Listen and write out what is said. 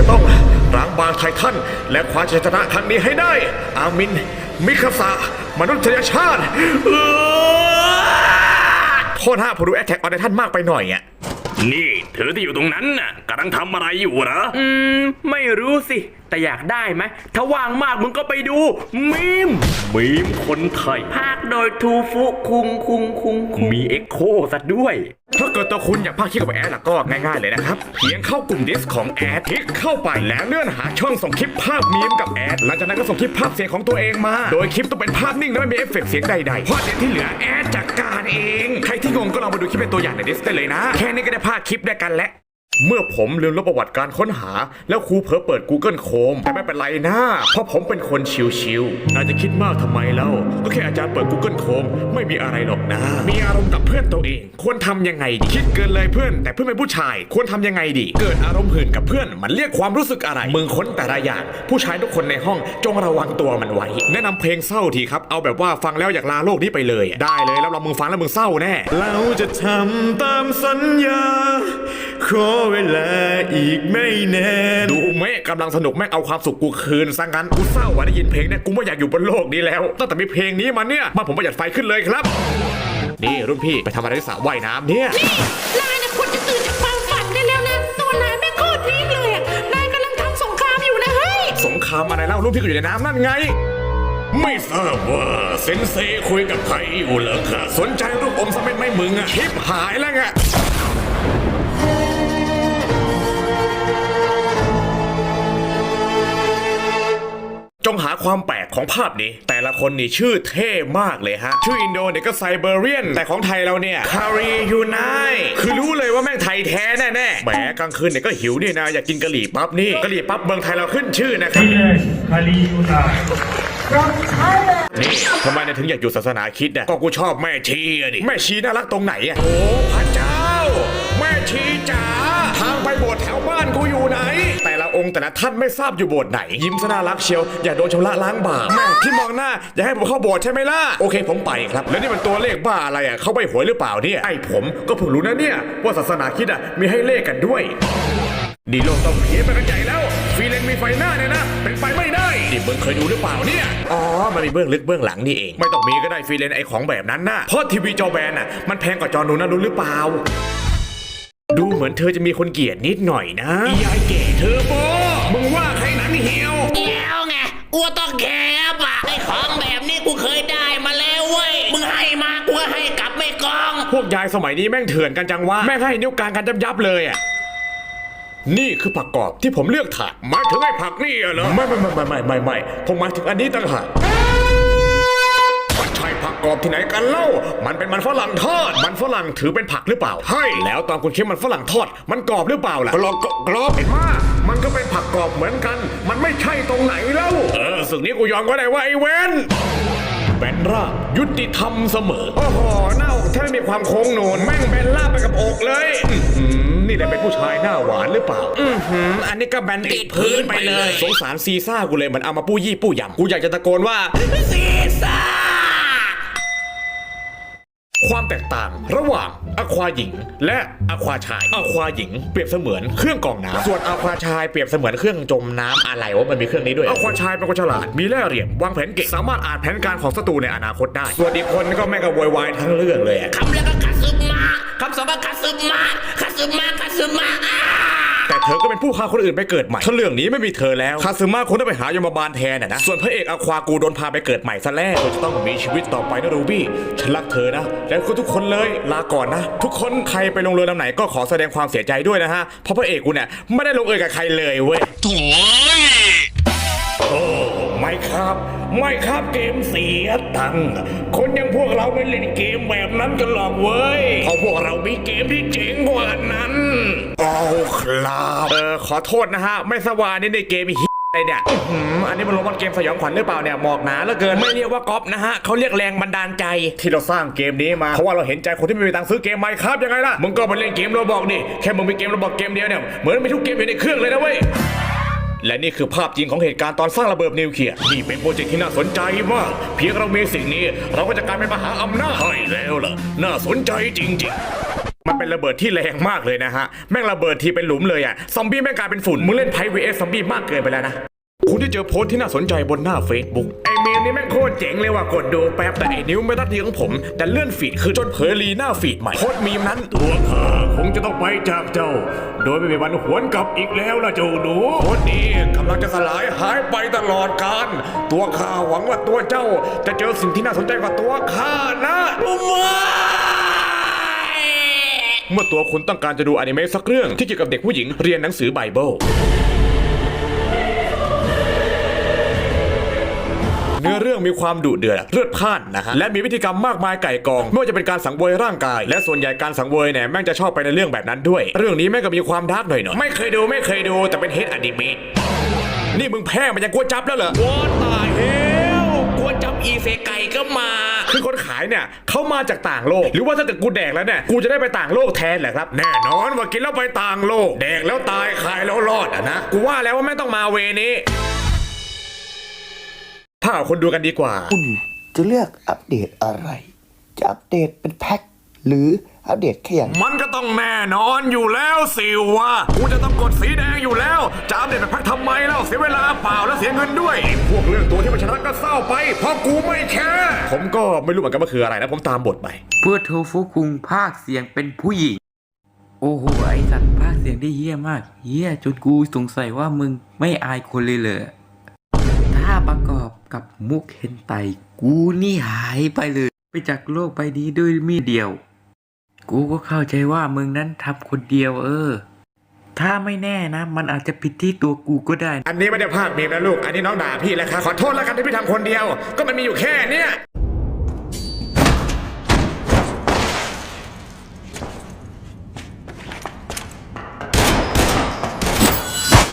จะต้องล้างบางไททันและคว้าชัยชนะครั้งนี้ให้ได้ อามิน มิคาสะมนุษยชาติโทษฮะผมดูแอตแทกออนไททันมากไปหน่อยอะ นี่เธอที่อยู่ตรงนั้นน่ะกำลังทำอะไรอยู่เหรอ อืม ไม่รู้สิ แต่อยากได้ไหมถ้าว่างมากมึงก็ไปดู มีม มีมคนไทย ภาคโดยทูฟุคุงคุงคุงคุงมีเอ็กโคซะด้วย ถ้าเกิดตัวคุณอยากพากย์คลิปกับแอดล่ะก็ง่ายๆเลยนะครับ เพียงเข้ากลุ่มดิสของแอดคลิกเข้าไปแล้วเลื่อนหาช่องส่งคลิปภาพมีมกับแอดหลังจากนั้นก็ส่งคลิปภาพเสียงของตัวเองมา โดยคลิปต้องเป็นภาพนิ่งและไม่มีเอฟเฟกต์เสียงใดๆเพราะเดี๋ยวที่เหลือแอดจัดการเอง ใคร งก็ลองมาดูคลิปเป็นตัวอย่างในดิสได้เลยนะ แค่นี้ก็ได้ภาคคลิปด้วยกันแล้ว เมื่อผมลืมลบประวัติการค้นหา แล้วครูเผลอเปิด Google Chrome แต่ไม่เป็นไรนะ เพราะผมเป็นคนชิวๆนายจะคิดมากทำไมเล่า ก็แค่อาจารย์เปิด Google Chrome ไม่มีอะไรหรอกนะ มีอารมณ์กับเพื่อนตัวเอง ควรทำยังไงดีคิดเกินเลยเพื่อน แต่เพื่อนเป็นผู้ชาย ควรทำยังไงดี เกิดอารมณ์หื่นกับเพื่อน มันเรียกความรู้สึกอะไร มึงค้นแต่ละอย่าง ผู้ชายทุกคนในห้องจงระวังตัวมันไว้ แนะนำเพลงเศร้าทีครับ เอาแบบว่าฟังแล้วอยากลาโลกนี้ไปเลย ได้เลยแล้วเรามึงฟังแล้วมึงเศร้าแน่ เราจะทำตามสัญญาขอเวลาอีกไม่แน่ดูแม่กำลังสนุกแม่งเอาความสุขกูคืนซะงั้นกูเศร้าว่ะได้ยินเพลงเนี่ยกูไม่อยากอยู่บนโลกนี้แล้วตั้งแต่มีเพลงนี้มาเนี่ยมาผมประหยัดไฟขึ้นเลยครับนี่รุ่นพี่ไปทำอะไรที่สระว่ายน้ำเนี่ยนายนะควรจะตื่นจากความฝันได้แล้วนะตัวนายไม่โคตรพีคเลยอะนายกำลังทำสงครามอยู่นะเฮ้ยสงครามอะไรเล่ารุ่นพี่ก็อยู่ในน้ำนั่นไง ไม่ทราบว่าเซนเซคุยกับใครอยู่เหรอคะสนใจรูปอมสมัยไหม่มึงอะชิบหายแล้วไง งหาความแปลกของภาพนี้ แต่ละคนนี่ชื่อเท่มากเลยฮะ ชื่ออินโดเนี่ยก็ไซเบเรียน แต่ของไทยเราเนี่ยคารียูไนคือรู้เลยว่าแม่งไทยแท้แน่ๆแหมกลางคืนเนี่ยก็หิวเนี่ยนะอยากกินกะหรี่ปั๊บนี่กะหรี่ปั๊บเมืองไทยเราขึ้นชื่อนะครับคาลียูนานี่ทำไมเนี่ยถึงอยากอยู่ศาสนาคริดอะก็กูชอบแม่ชีอะดิแม่ชีน่ารักตรงไหนอะโอ้พร องค์แต่ละท่านไม่ทราบอยู่โบสถ์ไหน ยิ้มซะน่ารักเชียวอย่าโดนชำระล้างบาปแม่ที่มองหน้าอย่าให้ผมเข้าโบสถ์ใช่ไหมล่ะโอเคผมไปครับ แล้วนี่มันตัวเลขบ้าอะไรอะเข้าไปหวยหรือเปล่าเนี่ยไอ้ผมก็เพิ่งรู้นะเนี่ยว่าศาสนาคริดอะมีให้เลขกันด้วยดีโลกต้องเพี้ยนไปกันใหญ่แล้วฟรีเลนมีไฟหน้าเนี่ยนะเป็นไปไม่ได้นี่มึงเคยดูหรือเปล่าเนี่ยอ๋อมันมีเบื้องลึกเบื้องหลังนี่เอง ไม่ต้องมีก็ได้ฟรีเลนไอของแบบนั้นนะเพราะทีวีจอแบนอะมันแพงกว่าจอนูนนะรู้หรือเปล่า ดูเหมือนเธอจะมีคนเกลียดนิดหน่อยนะยายเก๋ เธอโบมึงว่าใครหนังเหี่ยวเดี๋ยวไงอัวต้องแคบอะไอของแบบนี้กูเคยได้มาแล้วเว้ย มึงให้มากูก็ให้กลับไม่กอง พวกยายสมัยนี้แม่งเถื่อนกันจังวะแม่งให้นิ้วกลางกันยับยับๆเลยอะนี่คือผักกรอบที่ผมเลือกถ่ายหมายถึงไอ้ผักนี่เหรอไม่ไม่ไม่ไม่ไม่ไม่ไม่ผมหมายถึงอันนี้ต่างหากมันใช่ผักกรอบที่ไหนกันเล่า มันเป็นมันฝรั่งทอด มันฝรั่งถือเป็นผักหรือเปล่า ใช่ แล้วตอนคุณเคี้ยวมันฝรั่งทอด มันกรอบหรือเปล่าล่ะ กรอบกรอบเห็นมา มันก็เป็นผักกรอบเหมือนกัน มันไม่ใช่ตรงไหนเล่าเออสึกนี้กูยอมก็ได้ว่าไอ้เวนแบนราบยุติธรรมเสมอ โอ้โหหน้าอกแทบไม่มีความโค้งโหนนแม่งแบนราบไปกับอกเลยอื้อหือนี่แหละเป็นผู้ชายหน้าหวานหรือเปล่า อือหืออันนี้ก็แบนติดพื้นไปเลย สงสารซีซ่ากูเลยมันเอามาปู้ยี่ปู้ยำกูอยากจะตะโกนว่าซีซ่า ความแตกต่างระหว่างอควาหญิง และอควาชายอควาหญิง เปรียบเสมือนเครื่องกรองน้ำส่วนอควาชายเปรียบเสมือนเครื่องจมน้ำอะไรวะมันมีเครื่องนี้ด้วยอควาชายเป็นคนฉลาดมีแล่เหลี่ยมวางแผนเก่งสามารถอ่านแผนการของศัตรูในอนาคตได้ ส่วนอีกคนก็แม่งก็โวยวายทั้งเรื่องเลยอะ คำแล้วก็คัตสึมะคำสองก็คัตสึมะคัตสึมะคัตสึมะอ้า แต่เธอก็เป็นผู้ฆ่าคนอื่นไปเกิดใหม่ถ้าเรื่องนี้ไม่มีเธอแล้วคาซึมะคงต้องไปหายมบาลแทนน่ะนะส่วนพระเอกอควากูโดนพาไปเกิดใหม่ซะแล้วเธอจะต้องมีชีวิตต่อไปนะรูบี้ฉันรักเธอนะแล้วก็ทุกคนเลยลาก่อนนะ ทุกคนใครไปลงเรือลำไหนก็ขอแสดงความเสียใจด้วยนะฮะเพราะพระเอกกูเนี่ยไม่ได้ลงเอยกับใครเลยเว้ยโถ่โอ้ ไม่ครับ ไม่ครับเกมเสียตังค์คนอย่างพวกเราไม่เล่นเกมแบบนั้นกันหรอกเว้ยเพราะพวกเรามีเกมที่เจ๋งกว่านั้นเอาครับเออขอโทษนะฮะ ไม่สว่างนี่ในเกมเฮียอะไรเนี่ยอื้อหืออันนี้มันลงมันเกมสยองขวัญหรือเปล่าเนี่ยหมอกหนาเหลือเกิน ไม่เรียกว่าก๊อปนะฮะเขาเรียกแรงบันดาลใจ ที่เราสร้างเกมนี้มา เพราะว่าเราเห็นใจคนที่ไม่มีตังค์ซื้อเกมไมครับยังไงล่ะ มึงก็มาเล่นเกมเราบอกดิ แค่มึงมีเกมเราบอกเกมเดียวเนี่ย เหมือนมีทุกเกมอยู่ในเครื่องเลยนะเว้ย และนี่คือภาพจริงของเหตุการณ์ตอนสร้างระเบิดนิวเคลียร์นี่เป็นโปรเจกต์ที่น่าสนใจมาก เพียงเรามีสิ่งนี้ เราก็จะกลายเป็นมหาอำนาจใช่แล้วล่ะ น่าสนใจจริง ๆมันเป็นระเบิดที่แรงมากเลยนะฮะ แม่งระเบิดทีเป็นหลุมเลยอะซอมบี้แม่งกลายเป็นฝุ่น มึงเล่นไพ่ vs ซอมบี้มากเกินไปแล้วนะ คุณที่เจอโพสต์ที่น่าสนใจบนหน้า Facebook ไอเมมนี่แม่งโคตรเจ๋งเลยว่ะกดดูแป๊บแต่ไอนิ้วไม่ทัดทีของผม แต่เลื่อนฟีดคือจนเผยรีหน้าฟีดใหม่โพสต์มีมนั้นตัวข้าคงจะต้องไปจากเจ้า โดยไม่มีวันหวนกลับอีกแล้วล่ะเจ้าหนูโพสต์นี้กำ ลังจะสลายหายไปตลอดกาลตัวข้าหวังว่าตัวเจ้าจะเจอสิ่งที่น่าสนใจกว่าตัวข้านะเมื่อตัวคุณต้องการจะดูอนิเมะสักเรื่องที่เกี่ยวกับเด็กผู้หญิงเรียนหนังสือไบเบิลเนื้อเรื่องมีความดุเดือดเลือดพ่านนะฮะและมีวิธีกรรมมากมายไก่กองไม่ว่าจะเป็นการสังเวยร่างกาย และส่วนใหญ่การสังเวยเนี่ยแม่งจะชอบไปในเรื่องแบบนั้นด้วย เรื่องนี้แม่งก็มีความดาร์กหน่อยหน่อยไม่เคยดูไม่เคยดูแต่เป็นเฮดอนิเมะ นี่มึงแพ้มันยังกลัวจับแล้วเหรอวอตายเฮลกลัวจับอีเซไก่ก็มาคือคนขายเนี่ยเขามาจากต่างโลก หรือว่าถ้าเกิดกูแดกแล้วเนี่ยกูจะได้ไปต่างโลกแทนเหรอครับ แน่นอนว่ากินแล้วไปต่างโลก แดกแล้วตายขายแล้วรอดอะนะกูว่าแล้วว่าแม่งต้องมาเวนี้ถ้าเอาคนดูกันดีกว่า คุณจะเลือกอัปเดตอะไร จะอัปเดตเป็นแพ็ค หรืออัปเดตแค่อย่างมันก็ต้องแน่นอนอยู่แล้วสิวะกูจะต้องกดสีแดงอยู่แล้ว จะอัปเดตแบบพักทำไมเล่าเสียเวลาเปล่าแล้วเสียเงินด้วย พวกเรื่องตัวที่มันชนะก็เศร้าไป เพราะกูไม่แคร์ผมก็ไม่รู้เหมือนกันว่าคืออะไรนะ ผมตามบทไป เพื่อโทฟุคุงภาคเสียงเป็นผู้หญิง โอ้โห ไอสัตว์ภาคเสียงได้เฮี้ยมากเฮี้ยจนกูสงสัยว่ามึงไม่อายคนเลยเหรอถ้าประกอบกับมุกเฮนไตกูนี่หายไปเลย ไปจากโลกใบนี้ด้วยมีดเดียว กูก็เข้าใจว่ามึงนั้นทำคนเดียวเออ ถ้าไม่แน่นะ มันอาจจะผิดที่ตัวกูก็ได้ อันนี้ไม่ได้ภาคเมมนะลูก อันนี้น้องด่าพี่แล้วครับ ขอโทษแล้วกันที่พี่ทำคนเดียว ก็มันมีอยู่แค่เนี้ย